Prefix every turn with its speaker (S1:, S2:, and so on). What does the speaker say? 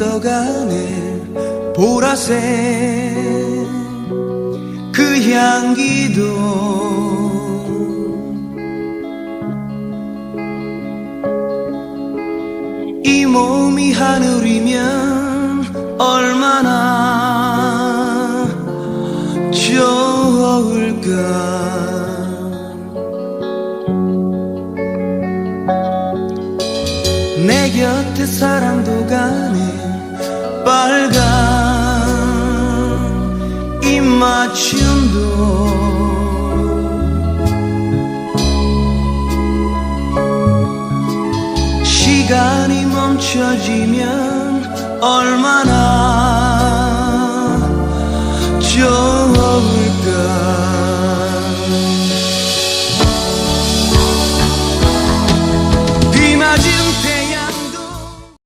S1: 떠가네 보라색 그 향기도 이 몸이 하늘이면 얼마나 좋을까 내 곁에 사랑도 가네 빨간 입맞춤도. 시간이 멈춰지면 얼마나